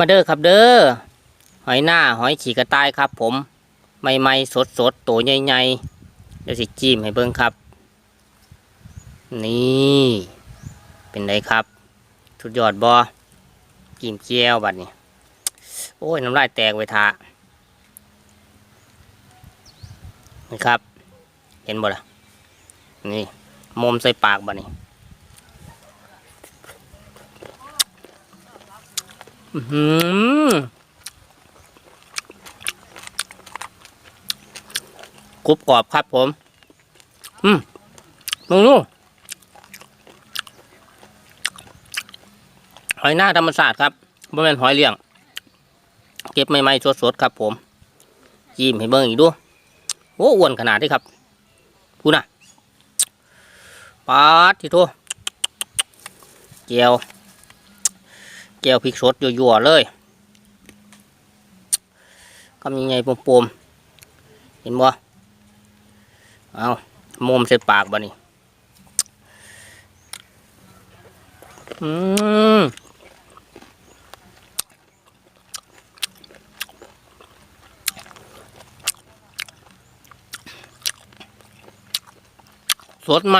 มาเด้อครับเด้อหอยหน้าหอยขี่กระต่ายครับ ผมใหม่ๆสดๆตัวใหญ่ๆเดี๋ยวสิจิ้มให้เบิ่งครับ นี่เป็นไงครับสุดยอดบอกิมเจียวบัดนี้ โอ้ยน้ำลายแตกไว้ทานี่ครับ เห็นบ่ล่ะนี่มมใส่ปากบัดนี้ อืกรุบกรอบครับผม อืมมึงดูหอยหน้าธรรมศาสตร์ครับบ่แม่นหอยเลี้ยง เก็บใหม่ๆสดๆครับผมจิ้มให้เบิ่งอีกดูโอ้อ้วนขนาดนี้ครับพูน่ะปาดที่โทเจียว แก้วพริกสดยั่วๆเลยคำยังไงปมๆเห็นบ่เอามุมใส่ปากบ่นี่อืมสดไหม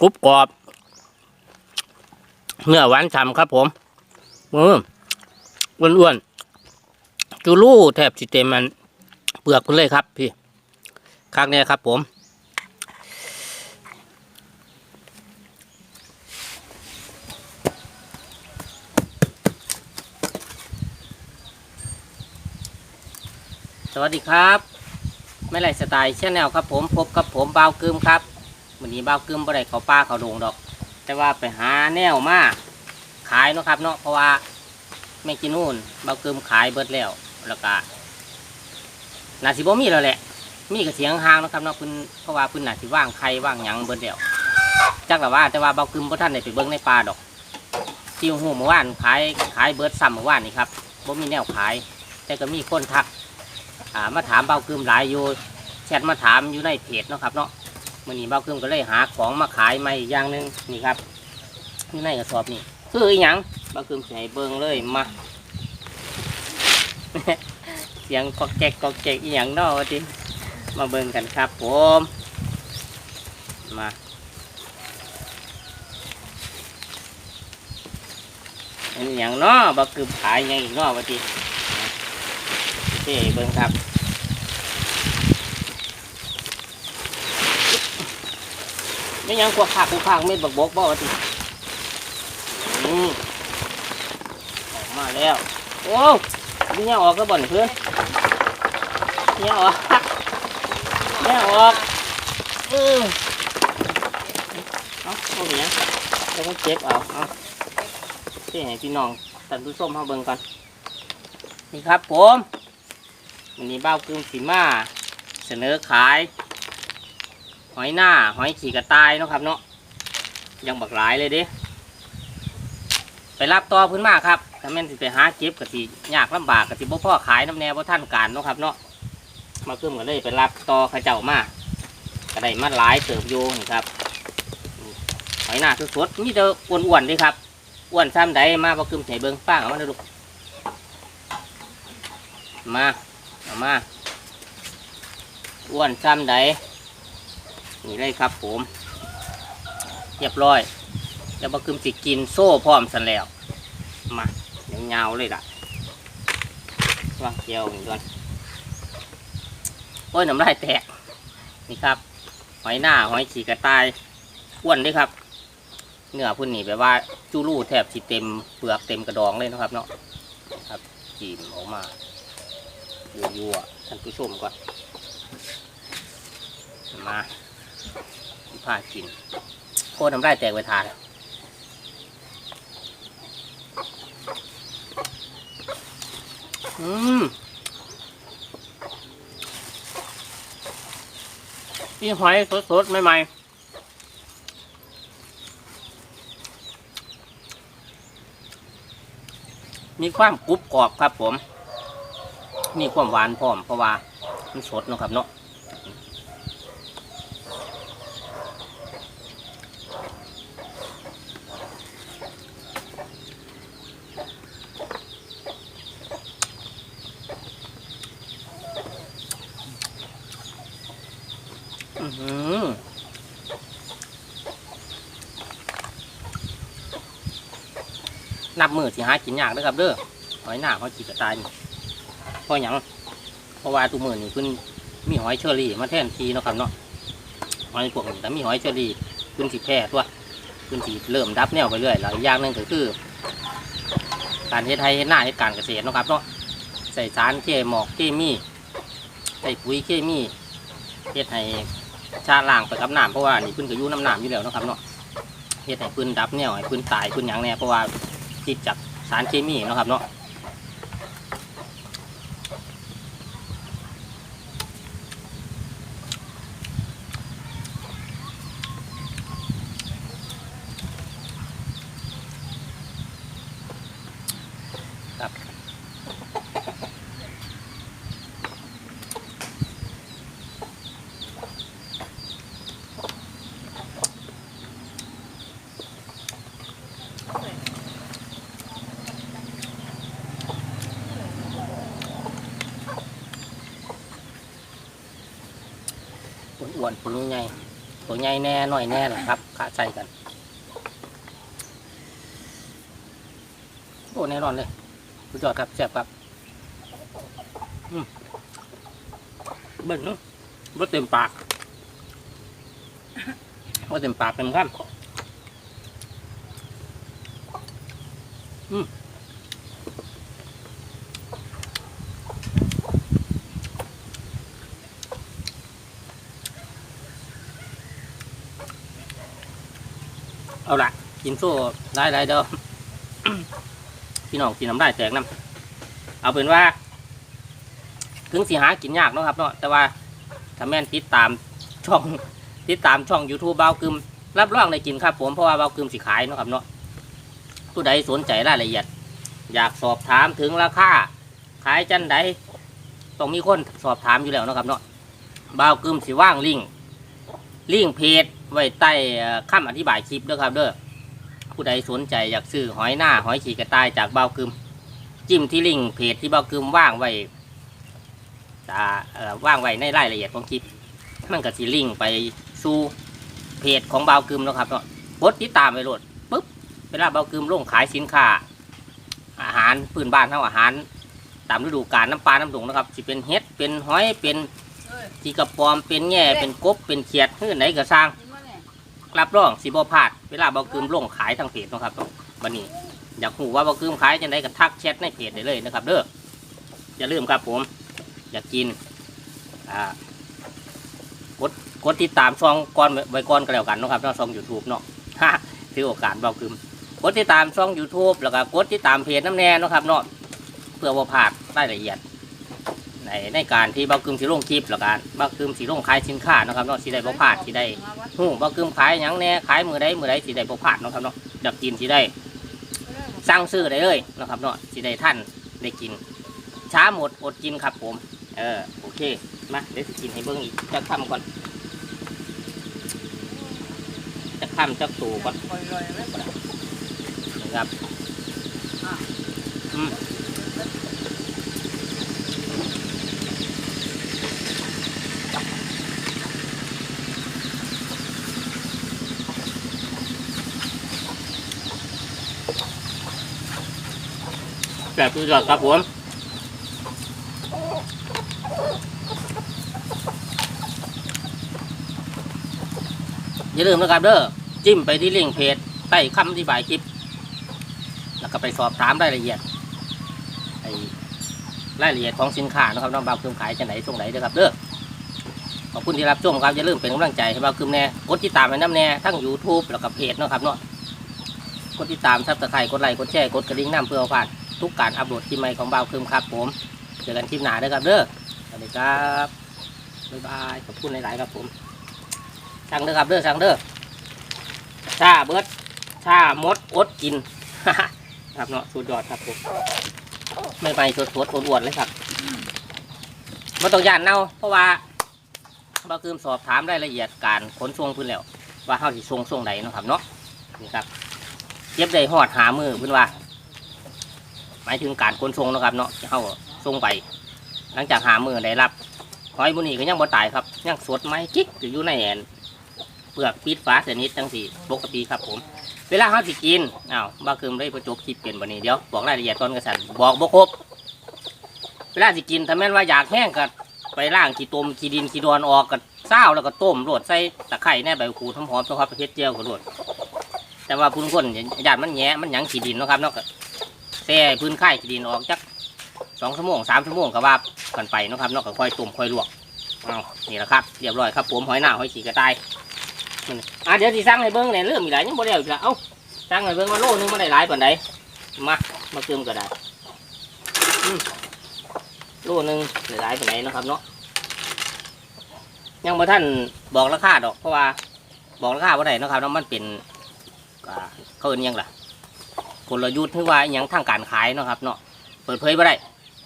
กรุบกรอบ เนื้อหวานฉ่ำครับผมมืออ้วนๆจูรูแทบสิเต็มมันเปลือกคุณเลยครับพี่ข้างเนี้ยครับผมสวัสดีครับไม่ไรสไตล์ชแนลครับผมพบกับผมบ่าวกึมครับวันนี้บ่าวกึมบ่ได้เขาป้าเขาโดงดอก แต่ว่าไปหาแนวมาขายเนาะครับเนาะเพราะว่าแม่กินนู่นเบาเกิมขายเบิดแล้วแล้วก็นาสิบ่มีแล้วแหละ มีกระเสียงห่างนะครับเนาะเพิ่นเพราะว่าพิ่นนาสิว่างไข่ว่างหยังเบิดแล้วจักละว่าแต่ว่าเบาเกิมบ่ทันได้ไปเบิ่งในป่าดอกที่หูเมื่อวานขายขายเบิดซ้ำเมื่อวานนี่ครับบ่มีแนวขาย แต่ก็มีคนทักอ่ามาถามเบาเกิมหลายอยู่แชทมาถามอยู่ในเพจเนาะครับเนาะ มื่อนี้เบ้าขึ้นก็เลยหาของมาขายใหม่อีกอย่างหนึ่งนี่ครับนี่ในกระสอบนี่คืออีหยังเบ้าขึ้นใส่เบิงเลยมา เสียงกอกแกกกอกแกกอีหยังนอวะจิมาเบิงกันครับผมมาอันอหย่างนาะเบ้าขึ้นขายยังอีกนอวะจิเจ๊เบิงครับ ไม่ยังกว่าขากกูขางเม็ดบักบกบ่วะทีอืมออกมาแล้ว โอ้นี่ยังออกก็บ่นเพื่อนเนี่ยออกเนี่ยออกอือเอาเอาอย่างนี้แล้วก็เจ็บเอาเอาที่ให้พี่น้องตันผู้ส้มเข้าเบิ่งก่อนนี่ครับผมวันนี้บ้าวกึ่งสีมา เสนอขาย อยหน้าหอยขี่กระต่ายเนาะครับเนาะยังบักหลายเลยเด้ไปรับต่อพื้นมากครับถ้าแม่นสิไปหาเก็บกะสิยากลำบากกะสิบ่พ่อขายน้ำแน่บ่ท่านการเนาะครับเนาะมาขึ้นกันเลยไปรับต่อเขาเจ้ามาก็ได้มาหลายเติบโยนี่ครับหอยหน้าสดๆมีแต่อ้วนๆเด้ครับอ้วนซ้ำใดมาบ่ขึ้นใส่เบิ่งป้างเอามาเด้อลูกมาเอามาอ้วนซ้ำใด นี่เลยครับผมเรียบร้อยแล้วมาคืมสิกินโซ่พร้อมสันแล้ว มาเดี๋ยวยาวเลยล่ะวางเกียวอีกก่อนโอ้ยน้ำลายแตก นี่ครับ หอยหน้าหอยฉีกระต่ายอ้วนด้วยครับ เนื้อพุ่นนี่แบบว่า จูรูแทบสิเต็มเปลือกเต็มกระดองเลยนะครับ เนาะครับจีมออกมายั่วๆท่านผู้ชมก่อนมา ผ้ากินโคตรน้ำลายแตกไปทานอืมนี่หอยสดๆใหม่ๆมีความกรุบกรอบครับผม มีความหวานพร้อมเพราะว่ามันสดนะครับเนาะ นับมือสิหากินยากเด้อครับเด้อหอยหน้าหอยขีกระตายนี่เพราะหยังเพราะว่าตัวมือนี่เพิ่นมีหอยเชอรี่มาแทนทีเนาะครับเนาะหอยพวกนี้แต่มีหอยเชอรี่เพิ่นสิแพร่ตัวเพิ่นสิเริ่มดับแนวไปเรื่อยแล้วอีกอย่างหนึงก็คือ การเฮ็ดไทยเฮ็ดหน้าเฮ็ดการเกษตรเนาะครับเนาะใส่สารเคหมอกเคมีใส่ปุ๋ยเคมีเฮ็ดให้ชาล้างไปกับน้ำเพราะว่านี่เพิ่นก็อยู่น้ำน้ำอยู่แล้วเนาะครับเนาะเฮ็ดให้เพิ่นดับแนวให้เพิ่นตายเพิ่นหยังแน่เพราะว่า ที่จากสารเคมีเนาะครับเนาะ อ้วนๆตัวใหญ่ตัวใหญ่แน่หน่อยแน่แหละครับขาใส่กันโอ้แน่นอนเลยสุดยอดครับแซ่บครับเบิ้ลเนาะบ่เต็มปากบ่เต็มปากเต็มคำอืม เอาละกินโซ่ได้ได้เด้อพี่น้องกินน้ำได้แตกน้ำเอาเป็นว่า ถึงสิหากินยากเนาะครับเนาะแต่ว่าถ้าแม่นติดตามช่องติดตามช่อง YouTube เบากึมรับรองได้กินครับผมเพราะว่าเบากึมสิขายเนาะครับเนาะผู้ใดสนใจรายละเอียด อยากสอบถามถึงราคาขายจันใดต้องมีคนสอบถามอยู่แล้วเนาะครับเนาะเบากึมสิว่างลิงก์ ลิงก์เพจไว้ใต้คำอธิบายคลิปด้อครับเด้อผู้ใดสนใจอยากซื้อหอยหน้าหอยขีกระต่ายจากเบากึม จิ้มที่ลิงก์เพจที่เบากึมว่างไว้จะว่างไว้ในรายละเอียดของคลิป มันก็สิลิงก์ไปสู่เพจของเบากึมแล้วครับเนาะกดติดตามไปโหลดปุ๊บเวลาเบากึมลงขายสินค้า อาหารพื้นบ้านเท่าอาหาร ตามฤดูกาลน้ำปลาน้ำดงนะครับสิเป็นเห็ดเป็นหอยเป็น จีกระปอมเป็นแง่เป็นกบเป็นเขียดหื้อไหนก็สร้าง รับรองสิบ่พลาดเวลาเบากึมลงขายทางเพจเนาะครับวันนี้ อยากหูว่าเบากึมขายจังไดก็ทักแชทในเพจได้เลยนะครับ เด้ออย่าลืมครับผม อยากกินอ่ากดกดติดตามช่องก่อนไว้ก่อนก็แล้วกันเนาะครับช่องยูทูบเนาะฮะถือโอกาสเบากึมกดติดตามช่อง YouTube แล้วก็กดติดตามเพจน้ำแน่เนาะครับเนาะเพื่อว่าพลาดรายละเอียด ในในการที่เบากึมสิลงคลิปแล้วกันเบากึมสิลงขายสินค้าเนาะครับเนาะสิได้บ่พลาดสิได้หูเบากึมขายหยังแน่ขายมือใดมือใดสิได้บ่พลาดเนาะครับเนาะอยากกินสิได้สั่งซื้อได้เลยเนาะครับเนาะสิได้ท่านได้กิน ช้าหมดอดกินครับผม เออโอเคมาเดี๋ยวสิกินให้เบิ้งอีกจะค่ำก่อนจะค่ำจะตูก่อนนะครับอืม แบบสุดยอดครับผมอย่าลืมนะครับเด้อจิ้มไปที่ลิงก์เพจใต้คำอธิบายคลิป แล้วก็ไปสอบถามรายละเอียดไอ้รายละเอียดของสินค้านะครับน้องบ่าวคืมขายจะไหนตรงไหนเด้อครับเด้อขอบคุณที่รับชมครับอย่าลืมเป็นกำลังใจให้บ่าวคืมแน่กดติดตามให้น้ำแน่ทั้ง YouTube แล้วก็เพจนะครับเนาะกดติดตามซับสไครต์กดไลค์กดแชร์กดกระดิ่งน้ำเพื่อผ่าน ทุกการอัปโหลดคลิปใหม่ของบ่าวคืมครับผมเจอกันคลิปหน้าด้อครับเด้อสวัสดีครับบ๊ายบายขอบคุณหลายๆครับผมสั่งเด้อครับเด้อสั่งเด้อชาเบิร์ดชามดอดกินครับเนาะสุดยอดครับผมไม่ไปสดสดๆอ้วนๆเลยครับม่ต้องย่านเน่าเพราะว่าเราคือสอบถามรายละเอียดการขนส่งพื้นแล้ว ว่าเขาสิส่งส่งใดเนาะครับเนาะนี่ครับเก็บได้หอดหามือพื้นว่า มายถึงการขนส่งนะครับเนาะเขาส่งไป หลังจากหามือได้รับหอยบุนีก็ยังบ่ตายครับยังสดไหมกิ๊กอยู่ในแอนเปลือกปิดฟ้าเสียนิดจังสี่ปกติครับผม เวลาเขาสิกินอ้าวบ้าคืมได้ประจบคลิปเปลี่ยนวันนี้เดี๋ยวบอกรายละเอียดก่อนกระสันบอกบ่ครบเวลาสิกินถ้าแม่นว่าอยากแห้งก็ไปล่างขี้ตมขี้ดินขี้ดอนออกกับเศร้าแล้วก็ต้มโรดใส่ตะไคร้แน่ใบขูดหอมๆนะครับประเภทเจียวก็โรดแต่ว่าพื้นคนญาติมันแง่มันหยังขี้ดินนะครับเนาะ แซ่พื้นไข่ขี้ดินออกจักสองชั่วโมงสามชั่วโมงก็ว่ากันไปนะครับเนาะก็ค่อยต้มค่อยลวกเอานี่แหละครับเรียบร้อยครับผมหอยหน้าหอยฉีกกระต่ายอะเดี๋ยวสิสั่งให้เบิ้งเนี่ยเริ่มอีกหลายยังบ่ได้อีกแล้วเอ้าสั่งให้เบิ้งว่าโลนึงมันได้หลายปานใดมามาเติมก็ได้โลนึงหลายๆไปไหนใดนะครับเนาะยังบ่ท่านบอกราคาดอกเพราะว่าบอกราคาบ่ได้นะครับเนาะมันเป็นเขาเอิ้นยังล่ะ กลยุทธ์ที่ว่าอหยังทางการขายเนาะครับเนาะเปิดเผยบ่ได้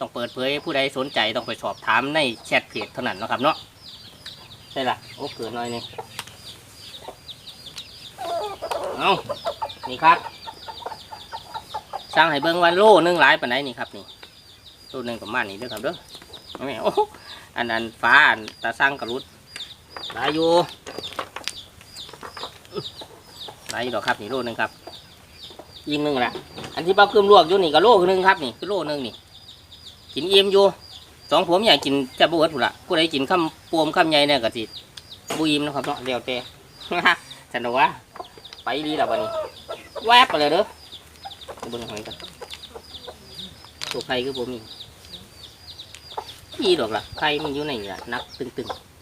ต้องเปิดเผยผู้ใดสนใจต้องไปสอบถามในแชทเพจเท่านั้นเนาะครับเนาะใช่ล่ะโอ้เกินหน่อยนึงเอานี่ครับสร้างให้เบิ่งวันโลหนึงหลายปานใดนี่ครับนี่ตัวหนึ่งประมาณนี้เด้อครับเด้อเอาแม่โอ้อันนั้นฟ้าอันตาสร้างกระลุดหลายอยู่หลายอยู่ดอกครับนี่โลหนึงครับ ยิงหนึ่งแหละอันที่เป้าเกลืมลวกอยู่นี่ก็โลหนึงครับนี่คือโลหนึงนี่ กินเอี่ยมอยู่สองผมอยากกินจะบวชถูกละผู้ใดกินข้ามปวมข้ามใหญ่เนี่ยก็สิบุยิมนะครับเนาะเดียวแต่ฉันบอกว่าไปดีแล้ววันนี้แวบไปเลยเด้อเบิ่งหอยกันตัวไข่คือผมมีอีดอกล่ะไข่มันอยู่ในนี่ละนักตึงๆ